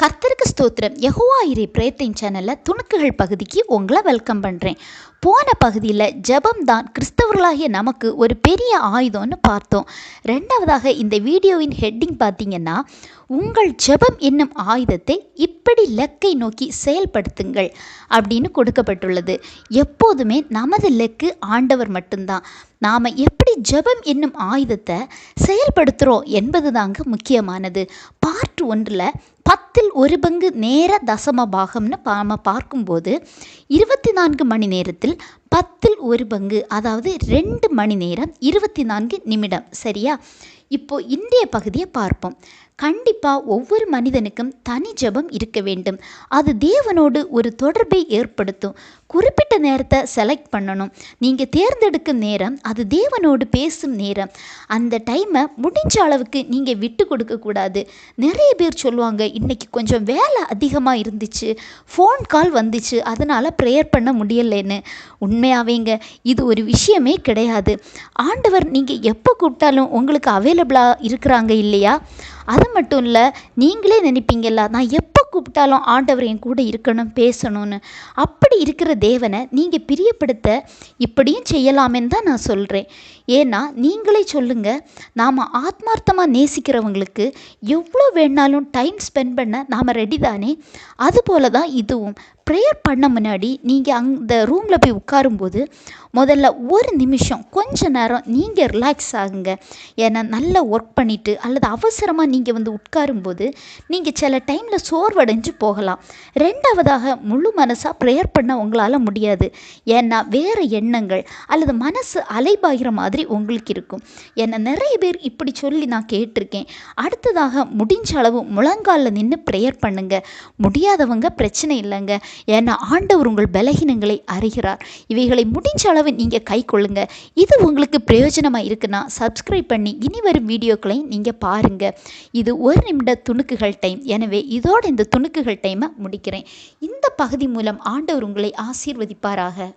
கர்த்தருக்கு ஸ்தோத்திரம். யகுவா இறை பிரேத்தின் சேனலில் துணுக்குகள் பகுதிக்கு உங்களை வெல்கம் பண்ணுறேன் போன பகுதியில் ஜெபம் தான் கிறிஸ்தவர்களாகிய நமக்கு ஒரு பெரிய ஆயுதம்னு பார்த்தோம். ரெண்டாவதாக இந்த வீடியோவின் ஹெட்டிங் பார்த்தீங்கன்னா உங்கள் ஜெபம் என்னும் ஆயுதத்தை இப்படி லெக்கை நோக்கி செயல்படுத்துங்கள் அப்படின்னு கொடுக்கப்பட்டுள்ளது. எப்போதுமே நமது லெக்கு ஆண்டவர் மட்டும்தான். நாம் எப்படி ஜெபம் என்னும் ஆயுதத்தை செயல்படுத்துகிறோம் என்பது தாங்க முக்கியமானது. பார்ட் ஒன்றில் பத்தில் ஒரு பங்கு நேர தசம பாகம்னு நாம் பார்க்கும்போது இருபத்தி நான்கு மணி நேரத்தில் பத்தில் ஒரு பங்கு அதாவது ரெண்டு மணி நேரம் இருபத்தி நான்கு நிமிடம். சரியா? இப்போ இன்றைய பகுதியை பார்ப்போம். கண்டிப்பாக ஒவ்வொரு மனிதனுக்கும் தனி ஜெபம் இருக்க வேண்டும். அது தேவனோடு ஒரு தொடர்பை ஏற்படுத்தும். குறிப்பிட்ட நேரத்தை செலக்ட் பண்ணணும். நீங்கள் தேர்ந்தெடுக்கும் நேரம் அது தேவனோடு பேசும் நேரம். அந்த டைமை முடிஞ்ச அளவுக்கு நீங்கள் விட்டு கொடுக்கக்கூடாது நிறைய பேர் சொல்லுவாங்க இன்றைக்கி கொஞ்சம் வேலை அதிகமாக இருந்துச்சு. ஃபோன் கால் வந்துச்சு. அதனால் ப்ரேயர் பண்ண முடியலைன்னு. உண்மையாவேங்க இது ஒரு விஷயமே கிடையாது. ஆண்டவர் நீங்கள் எப்போ கூப்பிட்டாலும் உங்களுக்கு அவைலபிளாக இருக்கிறாங்க இல்லையா? அது மட்டும் இல்லை நீங்களே நினைப்பீங்கல்ல நான் எப்போ கூப்பிட்டாலும் ஆண்டவர் என் கூட இருக்கணும் பேசணும்னு. அப்படி இருக்கிற தேவனை நீங்கள் பிரியப்படுத்த இப்படியும் செய்யலாமேன்னு தான் நான் சொல்கிறேன் ஏன்னா நீங்களே சொல்லுங்கள் நாம் ஆத்மார்த்தமாக நேசிக்கிறவங்களுக்கு எவ்வளோ வேணாலும் டைம் ஸ்பெண்ட் பண்ண நாம் ரெடி தானே? அதுபோல தான் இதுவும். ப்ரேயர் பண்ண முன்னாடி நீங்கள் அந்த ரூமில் போய் உட்காரும்போது முதல்ல ஒரு நிமிஷம் கொஞ்ச நேரம் நீங்கள் ரிலாக்ஸ் ஆகுங்க. ஏன்னா நல்லா ஒர்க் பண்ணிவிட்டு அல்லது அவசரமாக நீங்கள் வந்து உட்காரும்போது நீங்கள் சில டைமில் சோர்வடைஞ்சு போகலாம். ரெண்டாவதாக முழு மனசாக ப்ரேயர் பண்ண உங்களால் முடியாது. ஏன்னா வேறு எண்ணங்கள் அல்லது மனசு அலைபாகிற மாதிரி உங்களுக்கு இருக்கும். ஏன்னா நிறைய பேர் இப்படி சொல்லி நான் கேட்டிருக்கேன். அடுத்ததாக முடிஞ்ச அளவு முழங்காலில் நின்று ப்ரேயர் பண்ணுங்க. முடியாதவங்க பிரச்சனை இல்லைங்க. ஏன்னா ஆண்டவர் உங்கள் பலகீனங்களை அறிகிறார். இவைகளை முடிஞ்ச அளவு நீங்கள் கை கொள்ளுங்க. இது உங்களுக்கு பிரயோஜனமாக இருக்குன்னா சப்ஸ்கிரைப் பண்ணி இனி வரும் வீடியோக்களை நீங்கள் பாருங்கள் இது ஒரு நிமிட துணுக்குகள் டைம் எனவே இதோட இந்த துணுக்குகள் டைமை முடிக்கிறேன். இந்த பகுதி மூலம் ஆண்டவர் உங்களை ஆசீர்வதிப்பாராக.